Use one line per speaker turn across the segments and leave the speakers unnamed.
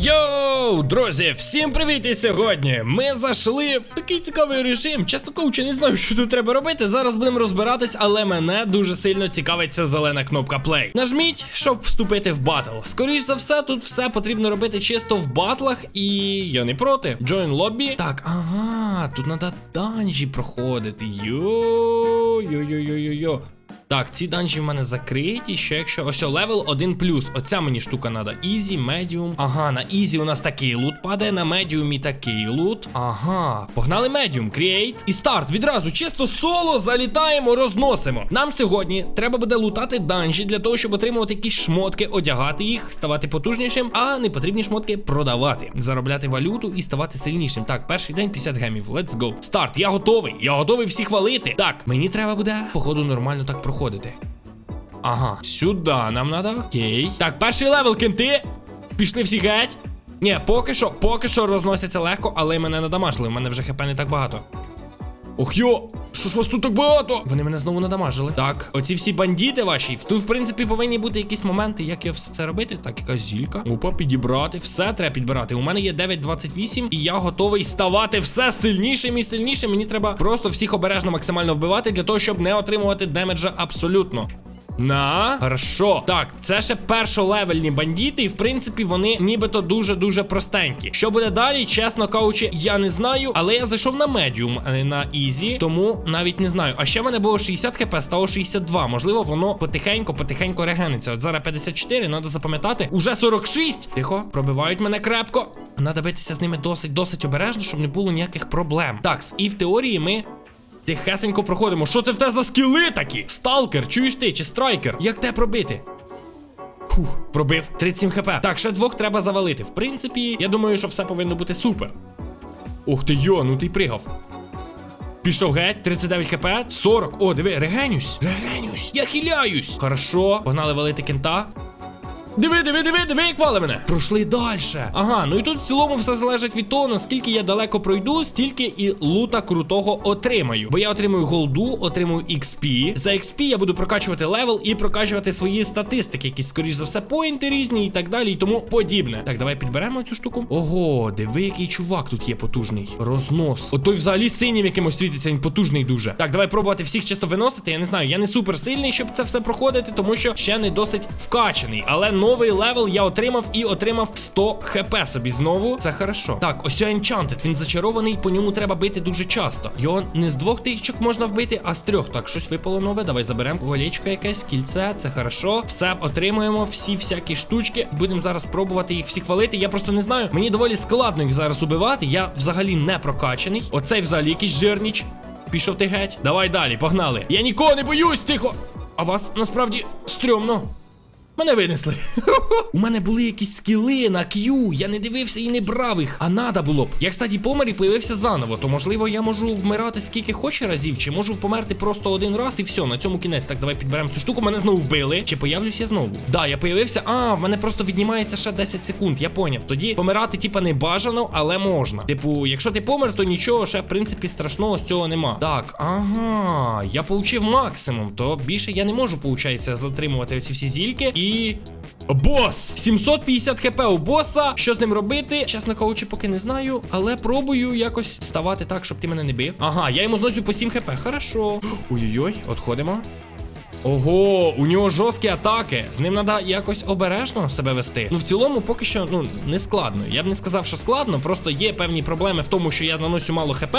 Йоу, друзі, всім привіт! І сьогодні ми зайшли в такий цікавий режим. Чесно кажучи, не знаю, що тут треба робити. Зараз будемо розбиратись, але мене дуже сильно цікавить ця зелена кнопка Play. Нажміть, щоб вступити в батл. Скоріш за все, тут все потрібно робити чисто в батлах, і я не проти. Join lobby. Так, ага, тут треба данжі проходити. Йо-йо-йо-йо-йо. Так, ці данжі в мене закриті. Ще якщо ось о, левел 1 Оця мені штука треба. Ізі, медіум. Ага, на ізі у нас такий лут падає, на медіумі такий лут. Ага, погнали медіум, кріейт. І старт. Відразу чисто соло залітаємо, розносимо. Нам сьогодні треба буде лутати данжі для того, щоб отримувати якісь шмотки, одягати їх, ставати потужнішим, а непотрібні шмотки продавати, заробляти валюту і ставати сильнішим. Так, перший день 50 гемів. Let's go. Старт. Я готовий. Я готовий всіх хвалити. Так, мені треба буде, походу, нормально так проходити. Ага, сюди нам треба, окей. Так, перший левел кенти. Пішли всі геть. Ні, поки що, поки що розносяться легко, але мене не надамажили. У мене вже хп не так багато. Ох йо! Що ж вас тут так багато? Вони мене знову надамажили. Так, оці всі бандити ваші. Тут, в принципі, повинні бути якісь моменти, як я все це робити. Так, якась зілька. Опа, підібрати. Все треба підбирати. У мене є 9.28, і я готовий ставати все сильнішим і сильнішим. Мені треба просто всіх обережно максимально вбивати для того, щоб не отримувати демеджа абсолютно. На, хорошо. Так, це ще першолевельні бандити, і в принципі вони нібито дуже-дуже простенькі. Що буде далі, чесно кажучи, я не знаю, але я зайшов на медіум, а не на ізі, тому навіть не знаю. А ще в мене було 60 хп, стало 62. Можливо, воно потихеньку регениться. От зараз 54, треба запам'ятати. Уже 46. Тихо, пробивають мене крепко. Надо битися з ними досить, досить обережно, щоб не було ніяких проблем. Так, і в теорії ми Тихесенько проходимо. Що це в тебе за скіли такі? Сталкер, чуєш ти чи страйкер? Як те пробити? Фух, пробив 37 хп. Так, ще двох треба завалити. В принципі, я думаю, що все повинно бути супер. Ух ти йо, ну ти пригав. Пішов геть, 39 хп, 40. О, диви, регенюсь. Регенюсь. Я хиляюсь. Хорошо, погнали валити кента. Диви, диви, диви, диви, як вали мене. Пройшли далі. Ага, ну і тут в цілому все залежить від того, наскільки я далеко пройду, стільки і лута крутого отримаю. Бо я отримую голду, отримую XP. За XP я буду прокачувати левел і прокачувати свої статистики, якісь, скоріш за все, поінти різні і так далі, і тому подібне. Так, давай підберемо цю штуку. Ого, диви, який чувак тут є потужний. Рознос. От той взагалі синім якимось світиться, він потужний дуже. Так, давай пробувати всіх чисто виносити. Я не знаю, я не супер сильний, щоб це все проходити, тому що ще не досить вкачаний. Але новий левел я отримав і отримав 100 хп собі знову. Це хорошо. Так, ось Enchanted, він зачарований, по ньому треба бити дуже часто. Його не з двох тичок можна вбити, а з трьох. Так, щось випало нове. Давай заберемо голічко якесь, кільце, це хорошо. Все отримуємо, всі всякі штучки. Будемо зараз пробувати їх всіх валити. Я просто не знаю. Мені доволі складно їх зараз убивати. Я взагалі не прокачаний. Оцей взагалі якийсь жирніч. Пішов ти геть. Давай далі, погнали. Я нікого не боюсь, тихо. А вас насправді стрьомно. Мене винесли. У мене були якісь скіли на Q, я не дивився і не брав їх, а надо було б. Я, кстати, помер і появився заново, то можливо я можу вмирати скільки хоче разів, чи можу померти просто один раз і все, на цьому кінець. Так, давай підберемо цю штуку, мене знову вбили. Чи появлюсь я знову? Да, я появився. А, в мене просто віднімається ще 10 секунд, я поняв. Тоді помирати, типа, не бажано, але можна. Типу, якщо ти помер, то нічого, ще в принципі страшного з цього нема. Так, ага, я получив максимум, то більше я не можу, получається, затримувати оці всі зільки і. Бос! 750 хп у боса. Що з ним робити? Чесно кажучи, поки не знаю, але пробую якось ставати так, щоб ти мене не бив. Ага, я йому зносю по 7 хп. Хорошо. Ой-ой-ой, отходимо. Ого, у нього жорсткі атаки. З ним треба якось обережно себе вести. Ну, в цілому, поки що, ну, не складно. Я б не сказав, що складно, просто є певні проблеми в тому, що я наносю мало хп.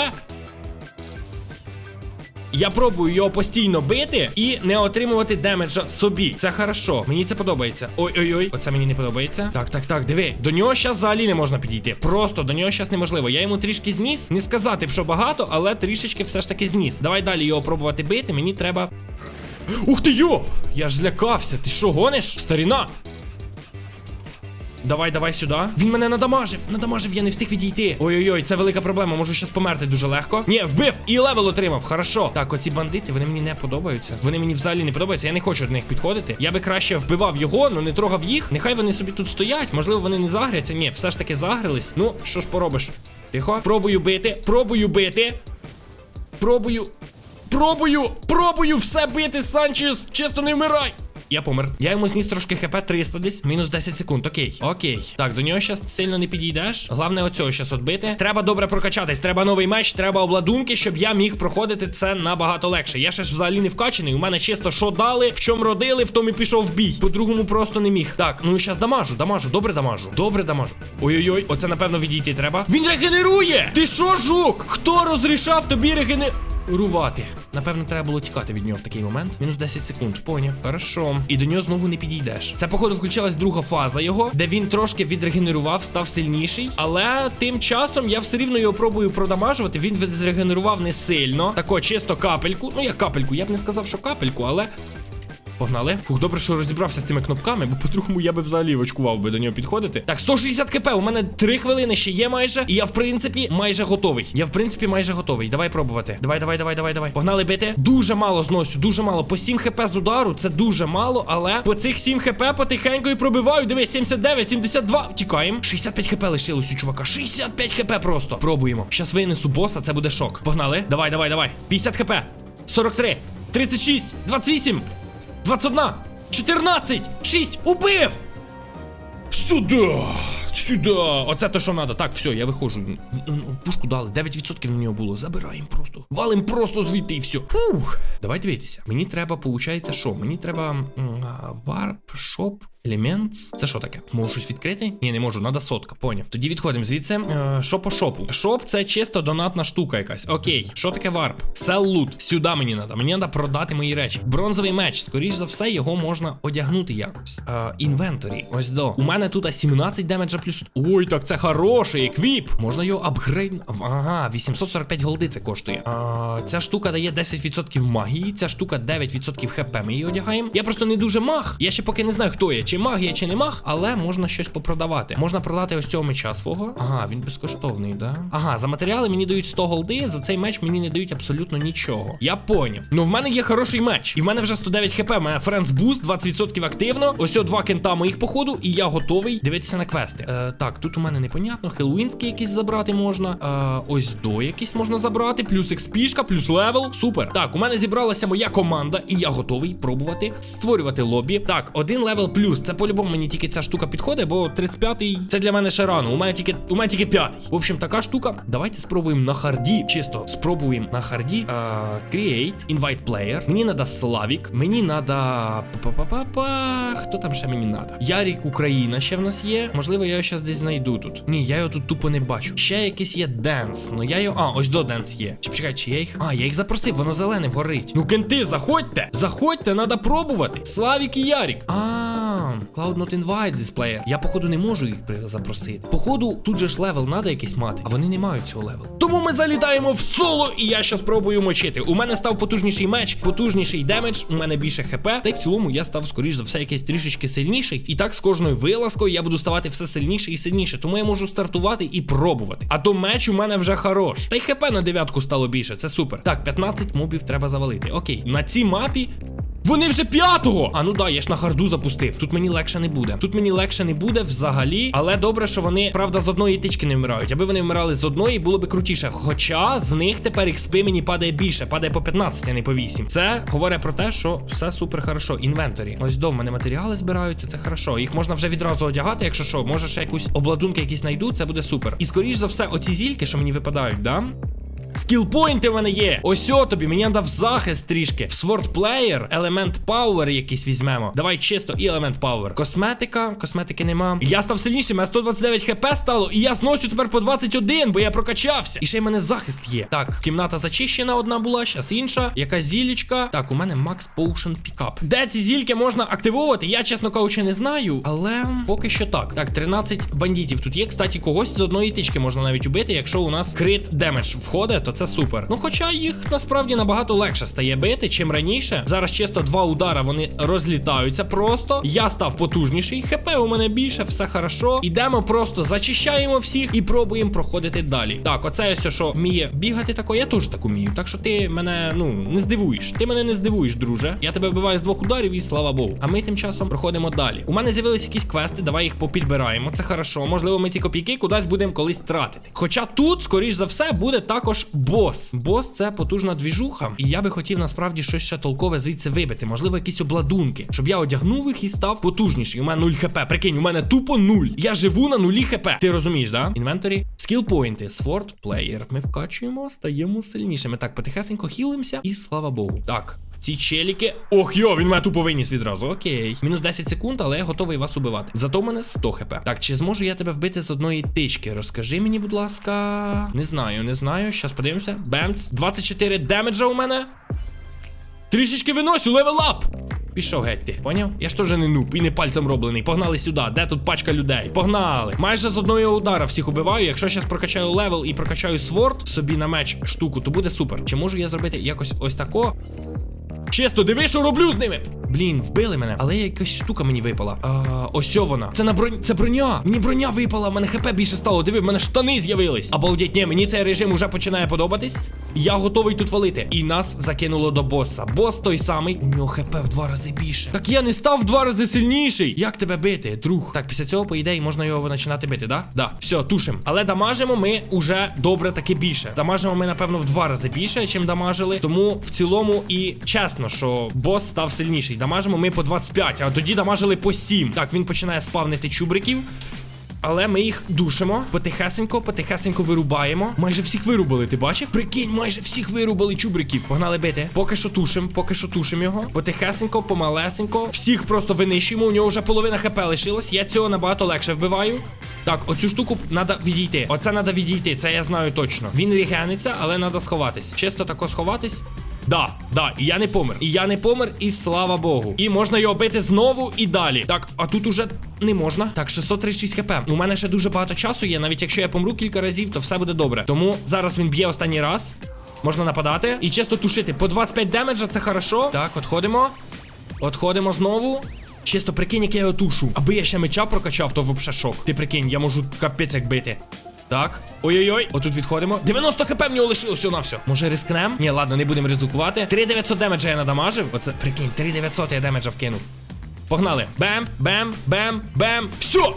Я пробую його постійно бити і не отримувати демеджа собі. Це хорошо. Мені це подобається. Ой-ой-ой, оце мені не подобається. Так, так, так, диви. До нього зараз взагалі не можна підійти. Просто до нього зараз неможливо. Я йому трішки зніс. Не сказати б, що багато, але трішечки все ж таки зніс. Давай далі його пробувати бити. Мені треба. Ух ти йо! Я ж злякався. Ти що гониш? Старіна? Давай, давай сюди. Він мене надамажив. Надамажив, я не встиг відійти. Ой-ой-ой, це велика проблема. Можу щас померти дуже легко. Ні, вбив і левел отримав. Хорошо. Так, оці бандити, вони мені не подобаються. Вони мені взагалі не подобаються. Я не хочу до них підходити. Я би краще вбивав його, але не трогав їх. Нехай вони собі тут стоять. Можливо, вони не загряться. Ні, все ж таки загрились. Ну, що ж поробиш? Тихо. Пробую бити. Пробую бити. Пробую. Пробую! Пробую все бити, Санчес! Чисто не вмирай! Я помер. Я йому зніс трошки хп 300 десь. Мінус 10 секунд. Окей. Окей. Так, до нього зараз сильно не підійдеш. Головне оцього зараз отбити. Треба добре прокачатись. Треба новий меч, треба обладунки, щоб я міг проходити це набагато легше. Я ще ж взагалі не вкачаний. У мене чисто що дали, в чому родили, в тому і пішов в бій. По-другому просто не міг. Так, ну і зараз дамажу, дамажу, добре дамажу. Добре дамажу. Ой-ой-ой, оце напевно відійти треба. Він регенерує! Ти що, жук? Хто розрішав тобі регенерувати? Напевно, треба було тікати від нього в такий момент. Мінус 10 секунд. Поняв. Хорошо. І до нього знову не підійдеш. Це, походу, включилась друга фаза його, де він трошки відрегенерував, став сильніший. Але тим часом я все рівно його пробую продамажувати. Він відрегенерував не сильно. Тако, чисто капельку. Ну, як капельку. Я б не сказав, що капельку, але. Погнали. Фух, добре, що розібрався з цими кнопками, бо по-другому я би взагалі очкував би до нього підходити. Так, 160 кп. У мене 3 хвилини ще є майже. І я, в принципі, майже готовий. Я, в принципі, майже готовий. Давай пробувати. Давай, давай, давай, давай, давай. Погнали бити. Дуже мало зносю, дуже мало. По 7 хп з удару це дуже мало, але по цих 7 хп потихеньку і пробиваю. Диви, 79, 72. Тікаємо. 65 хп лишилось у чувака. 65 хп просто. Пробуємо. Щас винесу боса, це буде шок. Погнали. Давай, давай, давай. 50 хп. 43, 36, 28. 21, 14, 6, убив! Сюди! Сюди! Оце те, що треба. Так, все, я виходжу. Пушку дали. 9% на нього було. Забираємо просто. Валим просто звідти і все. Фух. Давай дивитися. Мені треба, получається, що? Мені треба Warp, Shop, Elements. Це що таке? Можу щось відкрити? Ні, не можу, надо сотка, поняв. Тоді відходимо звідси. Е, Що по шопу? Шоп це чисто донатна штука якась. Окей. Що таке варп? Sell loot. Сюди мені треба. Мені треба продати мої речі. Бронзовий меч. Скоріш за все, його можна одягнути якось. Е, Інвенторі. Ось до. У мене тут 17 демеджа плюс. Ой, так це хороший еквіп. Можна його апгрейд. Ага, 845 голди це коштує. А, ця штука дає 10% магії. Ця штука 9% хп. Ми її одягаємо. Я просто не дуже маг. Я ще поки не знаю, хто я, чи магія, чи не маг, але можна щось попродавати. Можна продати ось цього меча свого. Ага, він безкоштовний, да? Ага, за матеріали мені дають 100 голди, за цей меч мені не дають абсолютно нічого. Я поняв. Ну в мене є хороший меч. І в мене вже 109 хп. У мене Friends Boost, 20% активно. Ось о два кента моїх походу, і я готовий дивитися на квести. Е, так, тут у мене непонятно. Хеллоуінський якийсь забрати можна. Е, ось до якийсь можна забрати. Плюс експішка, плюс левел. Супер. Так, у мене зібралася моя команда, і я готовий пробувати створювати лобі. Так, один левел плюс. Це по-любому мені тільки ця штука підходить, бо 35-й це для мене ще рано. У мене тільки у мене тільки п'ятий. В общем, така штука. Давайте спробуємо на харді. Чисто спробуємо на харді. Е, create, invite player. Мені надо Славік. Мені. Па-па-па-па. Хто там ще мені надо? Ярік Україна ще в нас є. Можливо, я його зараз десь знайду тут. Ні, я його тут тупо не бачу. Ще якийсь є денс. Ну я його. А, ось до денс є. Чи почекай, чи я їх. А, я їх запросив, воно зеленим горить. Ну, кенти, заходьте! Заходьте, треба пробувати. Славік і Ярік. А, Cloud not invite this. Я, походу, не можу їх запросити. Походу, тут же ж левел треба якийсь мати, а вони не мають цього левелу. Тому ми залітаємо в соло, і я щас спробую мочити. У мене став потужніший меч, потужніший демедж, у мене більше хп. Та й в цілому я став, скоріш за все, якийсь трішечки сильніший. І так з кожною вилазкою я буду ставати все сильніше і сильніше. Тому я можу стартувати і пробувати. А то меч у мене вже хорош. Та й хп на дев'ятку стало більше. Це супер. Так, 15 мобів треба завалити. Окей, на цій мапі. Вони вже п'ятого! А ну да, я ж на харду запустив. Тут мені легше не буде. Тут мені легше не буде взагалі. Але добре, що вони, правда, з одної тички не вмирають. Аби вони вмирали з одної, було би крутіше. Хоча з них тепер XP мені падає більше, падає по 15, а не по 8. Це говорить про те, що все супер хорошо. Інвенторі. Ось до мене матеріали збираються, це хорошо. Їх можна вже відразу одягати, якщо що, може ще якусь обладунки якісь знайду, це буде супер. І скоріш за все, оці зільки, що мені випадають, да? Скілпойнти в мене є. Ось о тобі, мені дав захист трішки. В Player, елемент Power якийсь візьмемо. Давай чисто і елемент Power. Косметика, косметики нема. Я став сильнішим, мене 129 хп стало, і я зносю тепер по 21, бо я прокачався. І ще й мене захист є. Так, кімната зачищена одна була, щас інша. Якась зілічка. Так, у мене Max Potion Pickup. Де ці зільки можна активовувати? Я, чесно кажучи, не знаю. Але поки що так. Так, 13 бандитів тут є. Кстати, когось з одної тички можна навіть убити, якщо у нас крит демедж входить, то це супер. Ну, хоча їх насправді набагато легше стає бити, чим раніше. Зараз чисто два удара вони розлітаються просто. Я став потужніший, хп у мене більше, все хорошо. Ідемо просто зачищаємо всіх і пробуємо проходити далі. Так, оце ось що вміє бігати тако, я теж так умію. Так що ти мене, ну, не здивуєш. Ти мене не здивуєш, друже. Я тебе вбиваю з двох ударів і слава Богу. А ми тим часом проходимо далі. У мене з'явилися якісь квести, давай їх попідбираємо. Це хорошо. Можливо, ми ці копійки кудись будемо колись тратити. Хоча тут, скоріш за все, буде також бос. Бос це потужна двіжуха, і я би хотів насправді щось ще толкове звідси вибити. Можливо, якісь обладунки, щоб я одягнув їх і став потужніший. У мене 0 хп. Прикинь, у мене тупо 0. Я живу на нулі хп. Ти розумієш, да? Інвенторі. Скілпойнти. Сворд плеєр. Ми вкачуємо, стаємо сильнішими. Так, потихесенько хілимося, і слава Богу. Так. Ці челіки. Ох, йо, він мене тупо виніс відразу. Окей. Мінус 10 секунд, але я готовий вас убивати. Зато в мене 100 хп. Так, чи зможу я тебе вбити з одної тички? Розкажи мені, будь ласка. Не знаю, не знаю. Щас подивимося. Бемц. 24 демеджа у мене. Трішечки виносю, левел ап! Пішов геть ти, поняв? Я ж теж не нуб і не пальцем роблений. Погнали сюди. Де тут пачка людей? Погнали. Майже з одного удара всіх убиваю. Якщо зараз прокачаю левел і прокачаю сворд собі на меч штуку, то буде супер. Чи можу я зробити якось ось тако? Чесно, диви, що роблю з ними. Блін, вбили мене, але якась штука мені випала. А, ось вона. Це на бронь... Це броня. Мені броня випала, в мене хп більше стало. Диви, в мене штани з'явились. Обалдеть, ні, мені цей режим уже починає подобатись. Я готовий тут валити. І нас закинуло до боса. Бос той самий. У нього хп в два рази більше. Так я не став в два рази сильніший. Як тебе бити, друг? Так, після цього, по ідеї, можна його починати бити, да? Да. Все, тушим. Але дамажимо ми уже добре таки більше. Дамажимо ми, напевно, в два рази більше, чим дамажили. Тому в цілому і чесно, що бос став сильніший. Дамажимо ми по 25, а тоді дамажили по 7. Так, він починає спавнити чубриків. Але ми їх душимо потихесенько, потихесенько вирубаємо. Майже всіх вирубили, ти бачив? Прикинь, майже всіх вирубили чубриків. Погнали бити. Поки що тушим, поки що тушим його. Потихесенько, помалесенько. Всіх просто винищуємо. У нього вже половина хп лишилась. Я цього набагато легше вбиваю. Так, оцю штуку треба відійти. Оце треба відійти, це я знаю точно. Він регениться, але треба сховатись. Чисто тако сховатись. Да, да, і я не помер. І я не помер, і слава Богу. І можна його бити знову і далі. Так, а тут уже не можна. Так, 636 хп. У мене ще дуже багато часу є. Навіть якщо я помру кілька разів, то все буде добре. Тому зараз він б'є останній раз. Можна нападати і чисто тушити. По 25 демеджа це хорошо. Так, отходимо. Отходимо знову. Чисто прикинь, як я його тушу. Аби я ще меча прокачав, то взагалі шок. Ти прикинь, я можу капець як бити. Так. Ой-ой-ой, отут відходимо. 90 хп в нього все на все. Може рискнем? Ні, ладно, не будемо ризикувати. 3900 демеджа я надамажив. Оце прикинь, 3900 я демеджа вкинув. Погнали. Бем, бем, бем, бем. Все!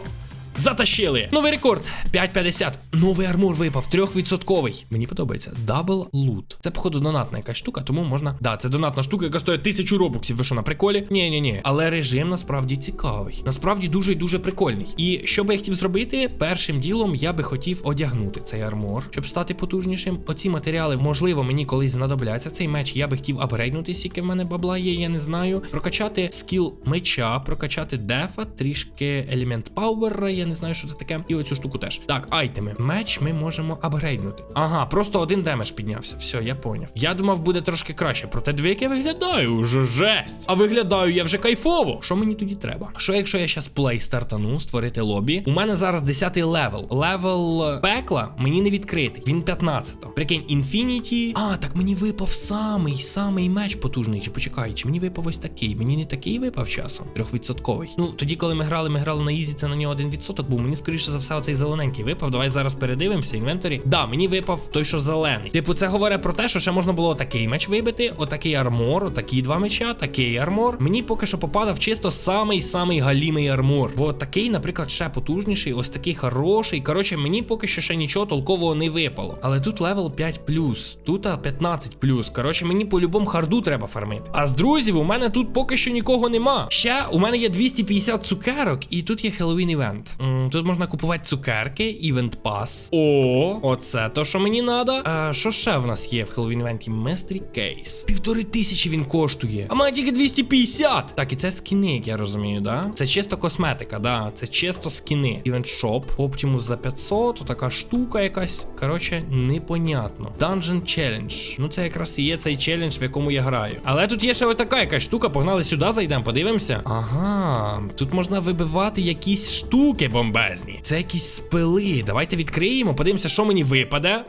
Затащили. Новий рекорд. 5.50. Новий армур випав, 3%. Мені подобається. Дабл лут. Це, походу, донатна якась штука, тому можна. Да, це донатна штука, яка стоїть тисячу робоксів. Ви що на приколі? Ні, ні, ні. Але режим насправді цікавий. Насправді дуже і дуже прикольний. І що би я хотів зробити, першим ділом я би хотів одягнути цей армор, щоб стати потужнішим. Оці матеріали, можливо, мені колись знадобляться. Цей меч я би хотів апгрейднути, скільки в мене бабла є, я не знаю. Прокачати скіл меча, прокачати дефа, трішки елемент пауера, я не знаю, що це таке. І оцю штуку теж. Так, айтеми. Меч ми можемо апгрейднути. Ага, просто один демедж піднявся. Все, я поняв. Я думав, буде трошки краще. Проте двіки виглядаю, уже жесть. А виглядаю я вже кайфово. Що мені тоді треба? Що, якщо я зараз плей стартану, створити лобі? У мене зараз 10-й левел. Левел е, пекла мені не відкритий. Він 15-го. Прикинь, інфініті. А, так мені випав самий самий меч потужний. Чи почекай, чи мені випав ось такий? Мені не такий випав часом. Трьохвідсотковий. Ну, тоді, коли ми грали, ми грали на Ізі, це на нього 1% соток був. Мені скоріше за все, оцей зелененький випав. Давай зараз передивимося. Інвентарі. Да, мені випав той, що зелений. Типу, це говорить про те, що ще можна було такий меч вибити, отакий армор, отакі два меча, такий армор. Мені поки що попадав чисто самий-самий галімий армор. Бо такий, наприклад, ще потужніший, ось такий хороший. Коротше, мені поки що ще нічого толкового не випало. Але тут левел 5, плюс, тут 15. плюс. Коротше, мені по-любому харду треба фармити. А з друзів у мене тут поки що нікого нема. Ще у мене є 250 цукерок, і тут є Хеллоуін івент. Тут можна купувати цукерки, івент пас. О, оце то, що мені треба. А що ще в нас є в Хеллоуін івенті? Mystery Case. Півтори тисячі він коштує. А має тільки 250. Так, і це скіни, як я розумію, да? Це чисто косметика, да. Це чисто скіни. Івент шоп. Optimus за 500, така штука якась. Коротше, непонятно. Dungeon Challenge. Ну це якраз і є цей челендж, в якому я граю. Але тут є ще ось така якась штука. Погнали сюди, зайдемо, подивимося. Ага, тут можна вибивати якісь штуки бомбезні. Це якісь спили. Давайте відкриємо, подивимося, що мені випаде.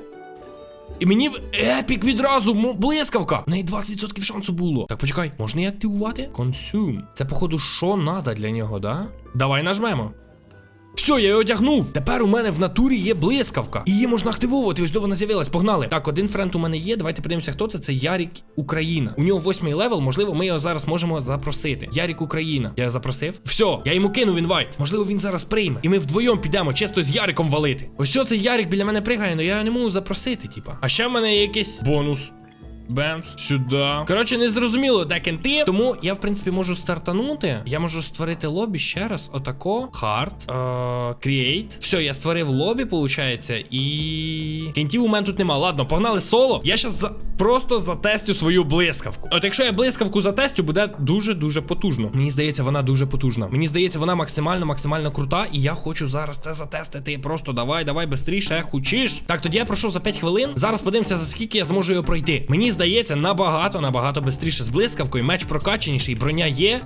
І мені в епік відразу блискавка. В неї 20% шансу було. Так, почекай, можна її активувати? Консюм. Це, походу, що надо для нього, да? Давай нажмемо. Все, я її одягнув. Тепер у мене в натурі є блискавка. Її можна активовувати. Ось до вона з'явилась. Погнали. Так, один френд у мене є. Давайте подивимося, хто це. Це Ярік Україна. У нього восьмий левел. Можливо, ми його зараз можемо запросити. Ярік Україна. Я його запросив. Все, я йому кинув інвайт. Можливо, він зараз прийме. І ми вдвоєм підемо чисто з Яриком валити. Ось цей Ярик біля мене пригає, але я його не можу запросити, типа. А ще в мене є якийсь бонус. Бемс, сюди. Коротше, не зрозуміло, де кенти. Тому я, в принципі, можу стартанути. Я можу створити лобі ще раз. Отако. Хард. Е, Create. Все, я створив лобі, виходить. І. Кентів у мене тут нема. Ладно, погнали соло. Я щас за... просто затестю свою блискавку. От якщо я блискавку затестю, буде дуже-дуже потужно. Мені здається, вона дуже потужна. Мені здається, вона максимально, максимально крута. І я хочу зараз це затестити. Просто давай, давай, бистріше, хочеш. Так, тоді я пройшов за 5 хвилин. Зараз подивимося, за скільки я зможу його пройти. Мені здається, набагато, набагато бистріше з блискавкою. Меч прокачаніший, броня є.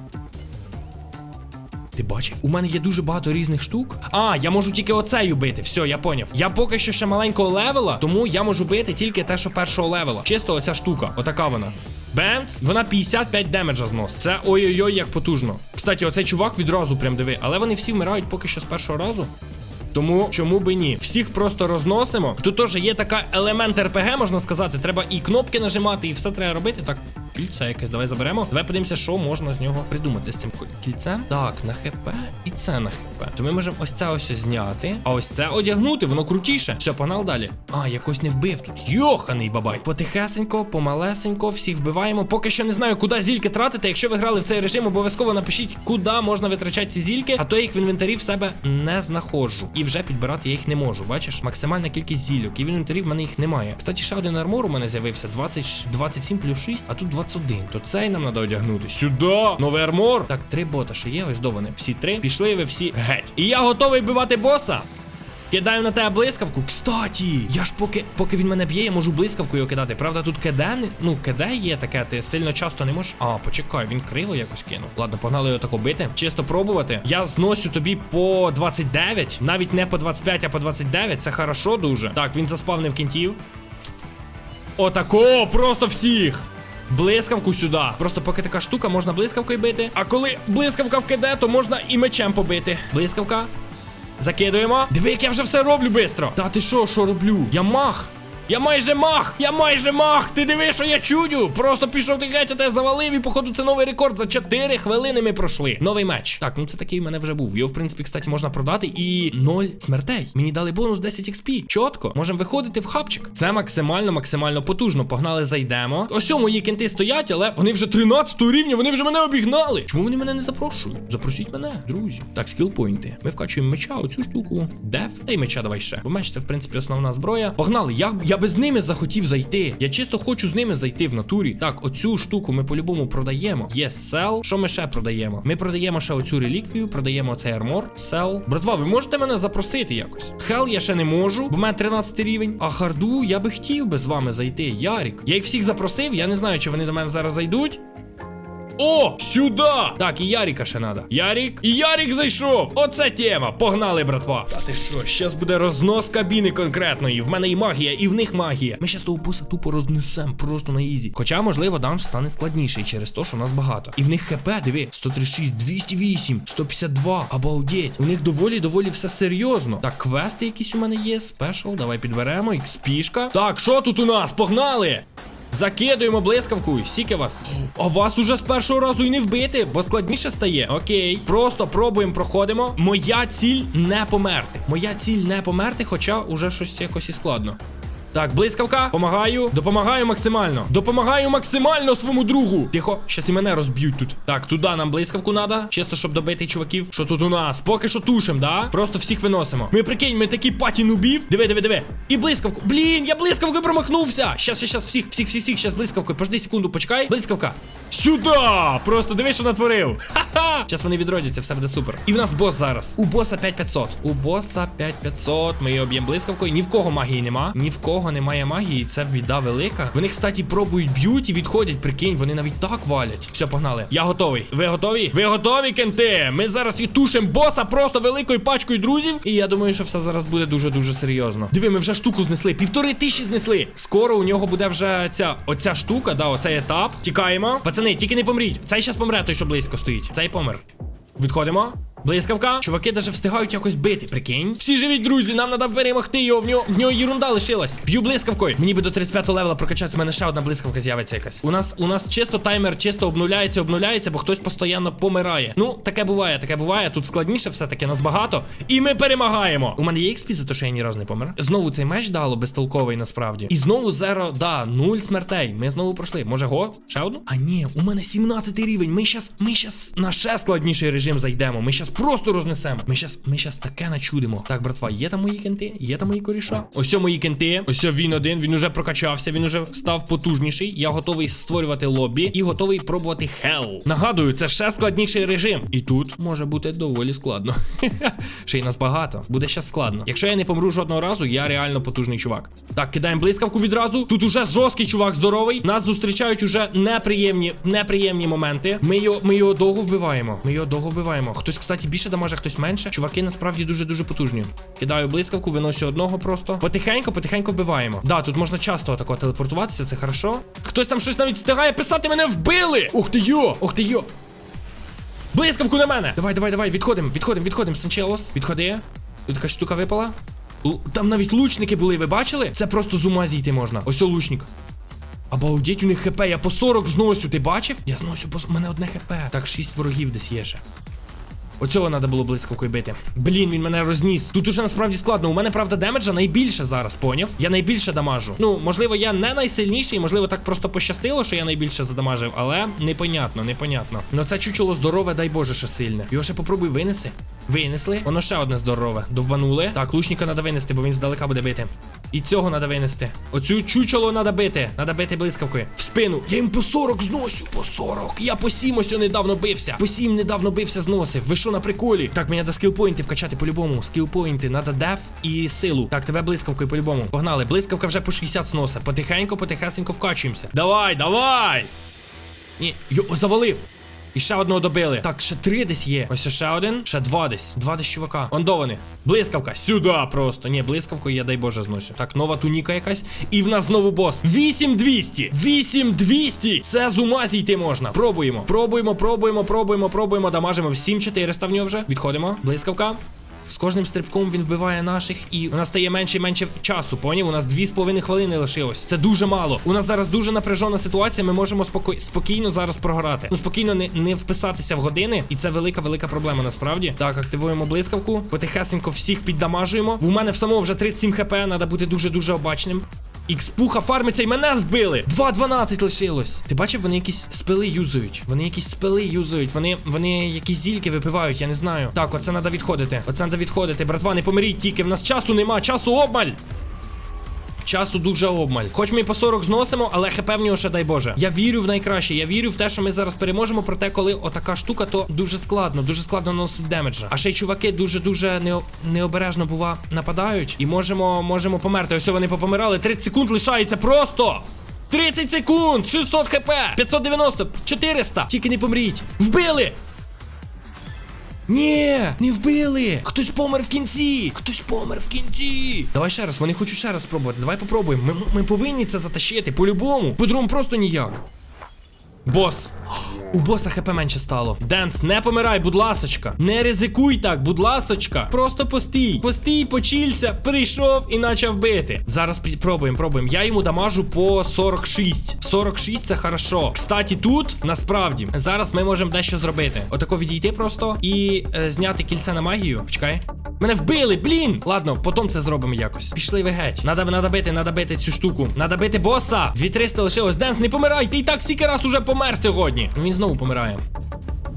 Ти бачив? У мене є дуже багато різних штук. А, я можу тільки оцею бити. Все, я поняв. Я поки що ще маленького левела, тому я можу бити тільки те, що першого левела. Чисто оця штука. Отака вона. Бемц, вона 55 демеджа зносить. Це ой-ой-ой, як потужно. Кстати, оцей чувак відразу прям диви. Але вони всі вмирають поки що з першого разу. Тому чому би ні? Всіх просто розносимо. Тут теж є така елемент РПГ, можна сказати. Треба і кнопки нажимати, і все треба робити. Так, кільце якесь, давай заберемо. Давай подивимося, що можна з нього придумати з цим кільцем. Так, на ХП і це на ХП. То ми можемо ось це ось зняти, а ось це одягнути, воно крутіше. Все, погнали далі. А, якось не вбив тут. Йоханий бабай. Потихесенько, помалесенько, всіх вбиваємо. Поки що не знаю, куди зільки тратити. Якщо ви грали в цей режим, обов'язково напишіть, куди можна витрачати ці зільки, а то я їх в інвентарі в себе не знаходжу. І вже підбирати я їх не можу. Бачиш, максимальна кількість зільок. І в інвентарі в мене їх немає. Кстати, ще один армор у мене з'явився 20, 27 плюс 6, а тут 21. То цей нам треба одягнути. Сюди! Новий армор. Так, три бота, що є, ось до вони. Всі три. Пішли ви всі геть. І я готовий вбивати боса. Кидаю на тебе блискавку. Кстаті, я ж поки поки він мене б'є, я можу блискавку його кидати. Правда, тут кеде. Ну, кеде є таке, ти сильно часто не можеш. А, почекай, він криво якось кинув. Ладно, погнали його тако бити. Чисто пробувати. Я зносю тобі по 29, навіть не по 25, а по 29. Це хорошо дуже. Так, він заспавнив кінтів. Отако, просто всіх. Блискавку сюди. Просто поки така штука, можна блискавкою бити. А коли блискавка вкиде, то можна і мечем побити. Блискавка. Закидуємо. Диви, як я вже все роблю швидко. Та ти що, що роблю? Я мах. Я майже мах! Я майже мах! Ти диви, що я чудю! Просто пішов ти геть, а те завалив, і походу це новий рекорд. За 4 хвилини ми пройшли. Новий меч. Так, ну це такий в мене вже був. Його, в принципі, кстати, можна продати. І 0 смертей. Мені дали бонус 10 XP. Чотко. Можемо виходити в хабчик. Це максимально, максимально потужно. Погнали, зайдемо. Ось мої кенти стоять, але вони вже 13 рівня, вони вже мене обігнали. Чому вони мене не запрошують? Запросіть мене, друзі. Так, скілпойнти. Ми вкачуємо меча, оцю штуку. Деф. Та й меча давай ще. Бо меч це, в принципі, основна зброя. Погнали. Я, я би з ними захотів зайти. Я чисто хочу з ними зайти в натурі. Так, оцю штуку ми по-любому продаємо. Є сел. Що ми ще продаємо? Ми продаємо ще оцю реліквію, продаємо цей армор. Сел. Братва, ви можете мене запросити якось? Хел я ще не можу, бо в мене 13 рівень. А харду я би хотів би з вами зайти. Ярік. Я їх всіх запросив. Я не знаю, чи вони до мене зараз зайдуть. О, сюди! Так, і Яріка ще надо. Ярік. І Ярік зайшов! Оце тема! Погнали, братва! Та ти що, щас буде рознос кабіни конкретної. В мене і магія, і в них магія. Ми щас того боса тупо рознесем просто на ізі. Хоча, можливо, данж стане складніший через те, що нас багато. І в них хп, диви, 136, 208, 152, обалдеть. У них доволі, доволі все серйозно. Так, квести якісь у мене є. Спешл, давай підберемо. Xp-шка. Так, що тут у нас? Погнали! Закидуємо блискавку, сіки вас. А вас уже з першого разу і не вбити, бо складніше стає. Окей. Просто пробуємо, проходимо. Моя ціль не померти. Моя ціль не померти, хоча уже щось якось і складно. Так, блискавка, помагаю, допомагаю максимально. Допомагаю максимально своєму другу. Тихо, щас і мене розб'ють тут. Так, туди нам блискавку надо. Чисто, щоб добити чуваків. Що тут у нас? Поки що тушим, да? Просто всіх виносимо. Ми прикинь, ми такі паті нубів. Диви, диви, диви. І блискавку. Блін, я блискавкою промахнувся. Щас, щас, щас, всіх, всіх, всіх, всіх, щас блискавкою. Пожди секунду, почекай. Блискавка. Сюди! Просто диви, що натворив. Ха-ха! Зараз вони відродяться, все буде супер. І в нас бос зараз. У боса 5500. У боса 5500. Ми її об'ємо блискавкою. Ні в кого магії нема. Ні в кого немає магії. Це біда велика. Вони, кстати, пробують б'ють і відходять. Прикинь, вони навіть так валять. Все, погнали. Я готовий. Ви готові? Ви готові, кенти? Ми зараз і тушимо боса просто великою пачкою друзів. І я думаю, що все зараз буде дуже-дуже серйозно. Диви, ми вже штуку знесли. Півтори тисячі знесли. Скоро у нього буде вже ця оця штука, да, оцей етап. Тікаємо. Пацани, тільки не помріть. Цей зараз помре, той, що близько стоїть. Цей помер. Відходимо. Блискавка, чуваки даже встигають якось бити, прикинь. Всі живі, друзі, нам треба перемогти його. В нього в нього єрунда лишилась. Б'ю блискавкою. Мені би до 35 левела прокачатися, в мене ще одна блискавка з'явиться якась. У нас у нас чисто таймер чисто обнуляється, обнуляється, бо хтось постійно помирає. Ну, таке буває, таке буває. Тут складніше все-таки нас багато. І ми перемагаємо. У мене є XP за те, що я ні разу не помер. Знову цей меч дало безтолковий насправді. І знову зеро, да, нуль смертей. Ми знову пройшли. Може го? Ще одну? А ні, у мене 17 рівень. Ми щас, ми щас на ще складніший режим зайдемо. Ми щас просто рознесемо. Ми щас, ми щас таке начудимо. Так, братва, є там мої кенти? Є там мої коріша? Ось мої кенти. Ось він один. Він уже прокачався, він уже став потужніший. Я готовий створювати лобі і готовий пробувати хел. Нагадую, це ще складніший режим. І тут може бути доволі складно. Ще й нас багато. Буде ще складно. Якщо я не помру жодного разу, я реально потужний чувак. Так, кидаємо блискавку відразу. Тут уже жорсткий чувак здоровий. Нас зустрічають уже неприємні, неприємні моменти. Ми його, ми його довго вбиваємо. Ми його довго вбиваємо. Хтось, кстати, більше дамаже, хтось менше. Чуваки насправді дуже дуже потужні. Кидаю блискавку, виносю одного просто. Потихеньку, потихеньку вбиваємо. Да, тут можна часто отако телепортуватися, це хорошо. Хтось там щось навіть встигає писати, мене вбили! Ух ти йо! Ух ти йо! Блискавку на мене! Давай, давай, давай, відходимо, відходимо, відходимо. Санчелос, відходи. Тут така штука випала. Л- Там навіть лучники були, ви бачили? Це просто з ума зійти можна. Ось о лучник. Обалдеть, у них хп, я по 40 зносю, ти бачив? Я зносю с- У мене одне хп. Так, 6 ворогів десь є ще. Оцього треба було блискавкою бити. Блін, він мене розніс. Тут уже насправді складно. У мене, правда, демеджа найбільше зараз, поняв? Я найбільше дамажу. Ну, можливо, я не найсильніший, можливо, так просто пощастило, що я найбільше задамажив, але непонятно, непонятно. Ну це чучело здорове, дай Боже, ще сильне. Його ще попробуй винеси. Винесли. Воно ще одне здорове. Довбанули. Так, лучника треба винести, бо він здалека буде бити. І цього треба винести. Оцю чучело треба бити. Треба бити блискавкою. В спину. Я їм по 40 зносю. По 40. Я по 7 ось недавно бився. По 7 недавно бився зносив. Ви що на приколі? Так, мені треба скілпоінти вкачати по-любому. Скілпоінти, треба деф і силу. Так, тебе блискавкою по-любому. Погнали. Блискавка вже по 60 сноса. Потихеньку, потихесенько вкачуємося. Давай, давай! Ні, йо, завалив. І ще одного добили. Так, ще три десь є. Ось ще один, ще два десь. Два десь чувака. Он до. Блискавка. Сюди просто. Ні, блискавку я дай Боже зносю. Так, нова туніка якась. І в нас знову бос. 8200. 8200. Це з ума зійти можна. Пробуємо. Пробуємо, пробуємо, пробуємо, пробуємо. Дамажимо 7400 в нього вже. Відходимо. Блискавка. З кожним стрибком він вбиває наших, і у нас стає менше і менше часу. Поняв? У нас 2,5 хвилини лишилось. Це дуже мало. У нас зараз дуже напряжена ситуація. Ми можемо споко... спокійно зараз програти. Ну спокійно не, не вписатися в години, і це велика велика проблема насправді. Так, активуємо блискавку. Потихесенько всіх піддамажуємо. У мене в самого вже 37 хп. Треба бути дуже дуже обачним. Ікспуха фармиться і мене вбили! 2.12 лишилось. Ти бачив, вони якісь спили юзують. Вони якісь спили юзують. Вони вони якісь зільки випивають, я не знаю. Так, оце треба відходити. Оце треба відходити. Братва, не помиріть тільки. В нас часу нема, часу обмаль. Часу дуже обмаль. Хоч ми по 40 зносимо, але хп в нього ще дай Боже. Я вірю в найкраще. Я вірю в те, що ми зараз переможемо. Проте, коли отака штука, то дуже складно, дуже складно наносить демеджа. А ще й чуваки дуже-дуже не, необережно бува нападають. І можемо, можемо померти. Ось вони попомирали. 30 секунд лишається просто. 30 секунд! 600 хп! 590, 400! Тільки не помріть! Вбили! Ні, не вбили! Хтось помер в кінці! Хтось помер в кінці! Давай ще раз, вони хочуть ще раз спробувати. Давай попробуємо. Ми, ми повинні це затащити по-любому. По-другому просто ніяк. Бос. У боса хп менше стало. Денс, не помирай, будь ласочка. Не ризикуй так, будь ласочка. Просто постій. Постій, почільця, прийшов і почав бити. Зараз пробуємо, пробуємо. Я йому дамажу по 46. 46 це хорошо. Кстати, тут насправді зараз ми можемо дещо зробити. Отако відійти просто і е, зняти кільце на магію. Почекай. Мене вбили, блін! Ладно, потім це зробимо якось. Пішли ви геть. Надо, надо бити, надо бити цю штуку. Надо бити боса. 2300 лишилось. Денс, не помирай, ти і так стільки раз уже помер сьогодні. Він знову помирає.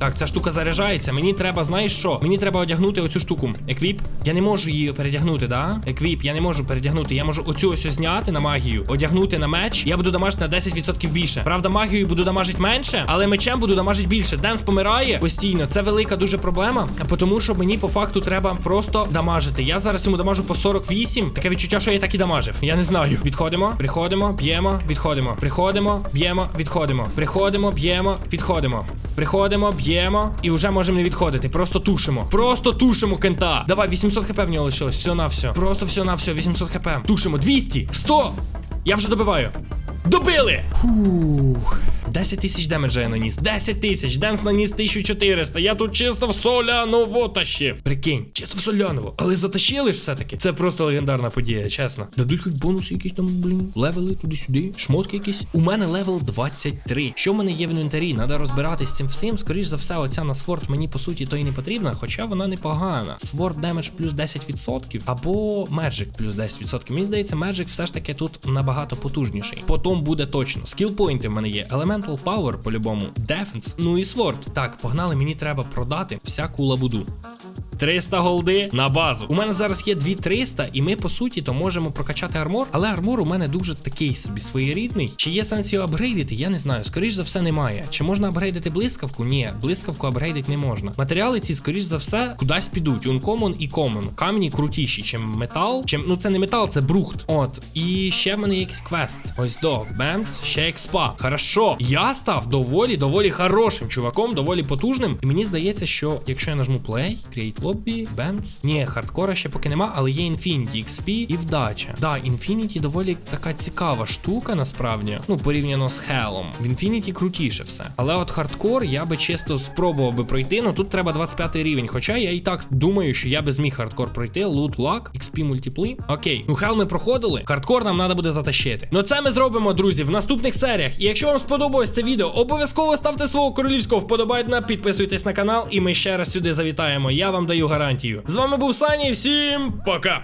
Так, ця штука заряджається. Мені треба, знаєш що? Мені треба одягнути оцю штуку. Еквіп. Я не можу її передягнути, да? Еквіп, я не можу передягнути. Я можу оцю ось зняти на магію, одягнути на меч. Я буду дамажити на 10% більше. Правда, магією буду дамажити менше, але мечем буду дамажити більше. Денс помирає постійно. Це велика дуже проблема. Тому що мені по факту треба просто дамажити. Я зараз йому дамажу по 48. Таке відчуття, що я так і дамажив. Я не знаю. Відходимо, приходимо, б'ємо, відходимо. Приходимо, б'ємо, відходимо. Приходимо, б'ємо, відходимо. Приходимо, б'ємо і вже можемо не відходити. Просто тушимо. Просто тушимо кента. Давай, 800 хп в нього лишилось. Все на все. Просто все на все. 800 хп. Тушимо. 200, 100. Я вже добиваю. Добили! Фух. 10 тисяч демеджа я наніс. 10 тисяч. Денс наніс 1400. Я тут чисто в Соляново тащив. Прикинь, чисто в Соляново. Але затащили ж все-таки. Це просто легендарна подія, чесно. Дадуть хоч бонуси якісь там, блін, левели туди-сюди, шмотки якісь. У мене левел 23. Що в мене є в інвентарі? Надо розбиратись з цим всім. Скоріш за все, оця на сворд мені по суті то і не потрібна, хоча вона непогана. Сворд демедж плюс 10% або Magic плюс 10%. Мені здається, Magic все ж таки тут набагато потужніший. Потім буде точно. Скілпойнти в мене є. Elemental Power по-любому. Defense. Ну і Sword. Так, погнали, мені треба продати всяку лабуду. 300 голди на базу. У мене зараз є 2300, і ми по суті то можемо прокачати армор. Але армор у мене дуже такий собі своєрідний. Чи є сенс його апгрейдити? Я не знаю. Скоріш за все, немає. Чи можна апгрейдити блискавку? Ні, блискавку апгрейдити не можна. Матеріали ці, скоріш за все, кудись підуть. Uncommon і Common. Камені крутіші, чим метал. Чим ну це не метал, це брухт. От. І ще в мене якийсь квест. Ось до Бемс, ще експа. Хорошо. Я став доволі, доволі хорошим чуваком, доволі потужним. І мені здається, що якщо я нажму play, create lobby, Бемс. Ні, хардкора ще поки нема, але є Infinity XP і вдача. Да, Infinity доволі така цікава штука, насправді. Ну, порівняно з Hell'ом. В Infinity крутіше все. Але от хардкор я би чисто спробував би пройти. Ну тут треба 25 рівень. Хоча я і так думаю, що я би зміг хардкор пройти. Loot Luck, XP мультиплі. Окей, ну Hell ми проходили. Хардкор нам треба буде затащити. Ну це ми зробимо, друзі, в наступних серіях. І якщо вам сподобалось це відео, обов'язково ставте свого королівського вподобайдена, підписуйтесь на канал, і ми ще раз сюди завітаємо. Я вам даю гарантію. З вами був Сані, всім пока!